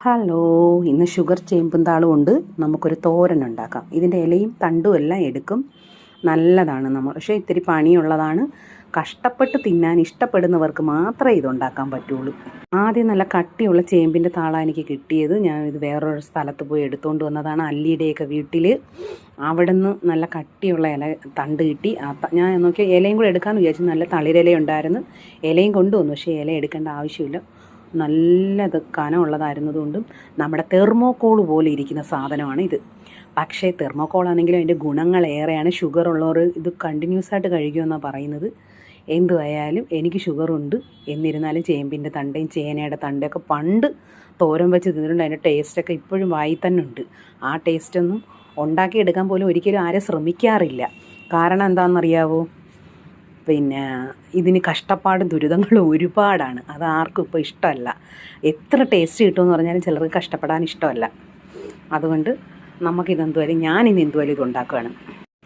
Hello ഇന്ന് sugar ചേമ്പും താളും ഉണ്ട്. നമുക്കൊരു തോരൻ ഉണ്ടാക്കാം. ഇതിന്റെ ഇലയും തണ്ടും എല്ലാം എടുക്കും. നല്ലതാണ് നമ്മൾ. പക്ഷേ ഇത്തിരി പണിയുള്ളതാണ്. കഷ്ടപ്പെട്ട് തിന്നാൻ ഇഷ്ടപ്പെടുന്നവർക്ക് മാത്രമേ ഇതുണ്ടാക്കാൻ പറ്റുള്ളൂ. ആദ്യം നല്ല കട്ടിയുള്ള ചേമ്പിന്റെ താളാണ് എനിക്ക് കിട്ടിയത്. ഞാൻ ഇത് വേറൊരു സ്ഥലത്ത് പോയി എടുത്തുകൊണ്ട് വന്നതാണ് അല്ലിയുടെയൊക്കെ വീട്ടിൽ അവിടെ നിന്ന് നല്ല കട്ടിയുള്ള ഇല തണ്ട് കിട്ടി. ഞാൻ നോക്കിയാൽ ഇലയും കൂടെ എടുക്കാമെന്ന് വിചാരിച്ചു. നല്ല തളിരില ഉണ്ടായിരുന്നു ഇലയും കൊണ്ടുവന്നു. പക്ഷേ ഇല എടുക്കേണ്ട ആവശ്യമില്ല. നല്ലത് കനമുള്ളതായിരുന്നതുകൊണ്ടും നമ്മുടെ തെർമോക്കോൾ പോലെ ഇരിക്കുന്ന സാധനമാണ് ഇത്. പക്ഷേ തെർമോക്കോൾ ആണെങ്കിലും അതിന്റെ ഗുണങ്ങൾ ഏറെയാണ്. ഷുഗർ ഉള്ളവർ ഇത് കണ്ടിന്യൂസ് ആയിട്ട് കഴിക്കുമെന്നാണ് പറയുന്നത്. എന്തുവായാലും എനിക്ക് ഷുഗറുണ്ട്. എന്നിരുന്നാലും ചേമ്പിന്റെ തണ്ടയും ചേനയുടെ തണ്ടയൊക്കെ പണ്ട് തോരൻ വെച്ച് തിന്നിട്ടുണ്ട്. അതിന്റെ ടേസ്റ്റൊക്കെ ഇപ്പോഴും വായി തന്നെ ഉണ്ട്. ആ ടേസ്റ്റൊന്നും ഉണ്ടാക്കിയെടുക്കാൻ പോലും ഒരിക്കലും ആരും ശ്രമിക്കാറില്ല. കാരണം എന്താണെന്നറിയാവോ? പിന്നെ ഇതിന് കഷ്ടപ്പാടും ദുരിതങ്ങളും ഒരുപാടാണ്. അത് ആർക്കും ഇപ്പോൾ ഇഷ്ടമല്ല. എത്ര ടേസ്റ്റ് കിട്ടുമെന്ന് പറഞ്ഞാലും ചിലർക്ക് കഷ്ടപ്പെടാൻ ഇഷ്ടമല്ല. അതുകൊണ്ട് നമുക്കിതെന്തുവരും ഞാനിന്ന് എന്തുവായാലും ഇത് ഉണ്ടാക്കുകയാണ്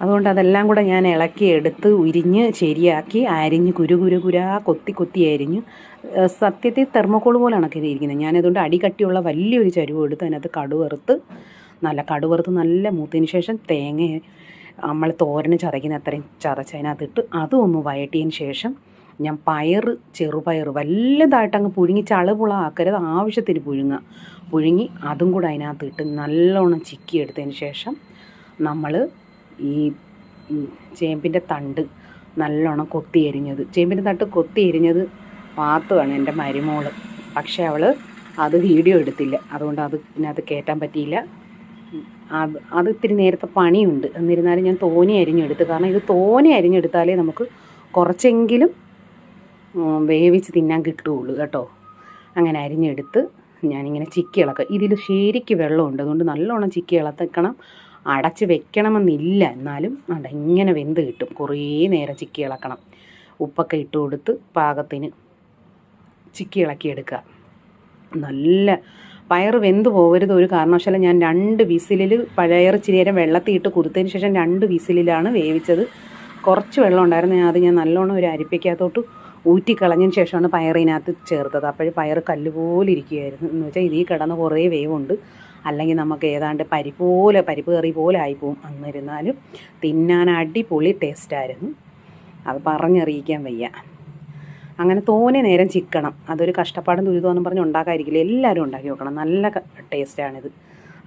അതുകൊണ്ട് അതെല്ലാം കൂടെ ഞാൻ ഇളക്കി എടുത്ത് ഉരിഞ്ഞ് ശരിയാക്കി അരിഞ്ഞ് കുരു കുരു കുരാ കൊത്തി കൊത്തി അരിഞ്ഞ് സത്യത്തിൽ തെർമോക്കോൾ ഒക്കെ ഇരിക്കുന്നത് ഞാനതുകൊണ്ട് അടികട്ടിയുള്ള വലിയൊരു ചരുവ് എടുത്ത് അതിനകത്ത് കടുവറുത്ത് നല്ല കടുവറുത്ത് നല്ല മൂത്തതിന് ശേഷം തേങ്ങ നമ്മൾ തോരന് ചതയ്ക്കുന്ന അത്രയും ചതച്ച് അതിനകത്തിട്ട് അതും ഒന്ന് വഴറ്റിയതിന് ശേഷം ഞാൻ പയർ ചെറുപയർ വലുതായിട്ട് അങ്ങ് പുഴുങ്ങി ചളുപുള ആക്കരുത് ആവശ്യത്തിന് പുഴുങ്ങുക. പുഴുങ്ങി അതും കൂടെ അതിനകത്ത് ഇട്ട് നല്ലോണം ചിക്കി എടുത്തതിന് ശേഷം നമ്മൾ ഈ ചേമ്പിന്റെ തണ്ട് നല്ലോണം കൊത്തി എരിഞ്ഞത്. ചേമ്പിന്റെ തണ്ട് കൊത്തി എരിഞ്ഞത് പാത്തുവാണ് എന്റെ മരുമോൾ. പക്ഷേ അവൾ അത് വീഡിയോ എടുത്തില്ല. അതുകൊണ്ട് അത് ഇതിനകത്ത് കയറ്റാൻ പറ്റിയില്ല. അത് അത് ഇത്തിരി നേരത്തെ പണിയുണ്ട്. എന്നിരുന്നാലും ഞാൻ തോനെ അരിഞ്ഞെടുത്ത്. കാരണം ഇത് തോനെ അരിഞ്ഞെടുത്താലേ നമുക്ക് കുറച്ചെങ്കിലും വേവിച്ച് തിന്നാൻ കിട്ടുകയുള്ളൂ കേട്ടോ. അങ്ങനെ അരിഞ്ഞെടുത്ത് ഞാനിങ്ങനെ ചിക്കി ഇളക്കുക ഇതിൽ ശരിക്ക് വെള്ളമുണ്ട്. അതുകൊണ്ട് നല്ലോണം ചിക്കി ഇളത്തിക്കണം അടച്ച് വെക്കണമെന്നില്ല. എന്നാലും അട ഇങ്ങനെ വെന്ത് കിട്ടും. കുറേ നേരം ചിക്കി ഇളക്കണം. ഉപ്പൊക്കെ ഇട്ട് കൊടുത്ത് പാകത്തിന് ചിക്കി ഇളക്കിയെടുക്കുക. നല്ല പയർ വെന്ത് പോകരുത് ഒരു കാരണവശാലും ഞാൻ രണ്ട് വിസിലിൽ പഴയർ ഇച്ചിരി നേരം വെള്ളത്തിൽ ഇട്ട് കുതിർത്തതിന് ശേഷം രണ്ട് വിസിലിലാണ് വേവിച്ചത്. കുറച്ച് വെള്ളം ഉണ്ടായിരുന്നു. ഞാൻ അത് ഞാൻ നല്ലോണം ഒരു അരിപ്പയ്ക്കകത്തോട്ട് ഊറ്റിക്കളഞ്ഞതിന് ശേഷമാണ് പയറിനകത്ത് ചേർത്തത്. അപ്പോഴും പയർ കല്ല് പോലെ ഇരിക്കുകയായിരുന്നു. എന്ന് വെച്ചാൽ ഇതിൽ കിടന്ന് കുറേ വേവുണ്ട്. അല്ലെങ്കിൽ നമുക്ക് ഏതാണ്ട് പരിപ്പ് പോലെ പരിപ്പ് കറി പോലെ ആയിപ്പോവും. അന്നിരുന്നാലും തിന്നാൻ അടിപൊളി ടേസ്റ്റായിരുന്നു അത് പറഞ്ഞറിയിക്കാൻ വയ്യ. അങ്ങനെ തോനെ നേരം ചിക്കണം. അതൊരു കഷ്ടപ്പാടും ദുരിതമെന്നും പറഞ്ഞ് ഉണ്ടാക്കാതിരിക്കില്ല. എല്ലാവരും ഉണ്ടാക്കി നോക്കണം നല്ല ടേസ്റ്റാണിത്.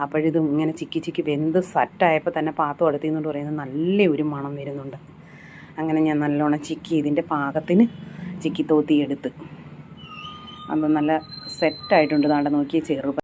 അപ്പോഴിത് ഇങ്ങനെ ചിക്കി ചിക്കി വെന്ത് സെറ്റായപ്പോൾ തന്നെ പാത്രം അടുത്തിന്നുകൊണ്ട് പറയുന്നത് നല്ല ഒരു മണം വരുന്നുണ്ട്. അങ്ങനെ ഞാൻ നല്ലോണം ചിക്കി ഇതിന്റെ പാകത്തിന് ചിക്കി തോത്തി എടുത്ത് അപ്പം നല്ല സെറ്റായിട്ടുണ്ട്. നാടെ നോക്കിയ ചെറുപ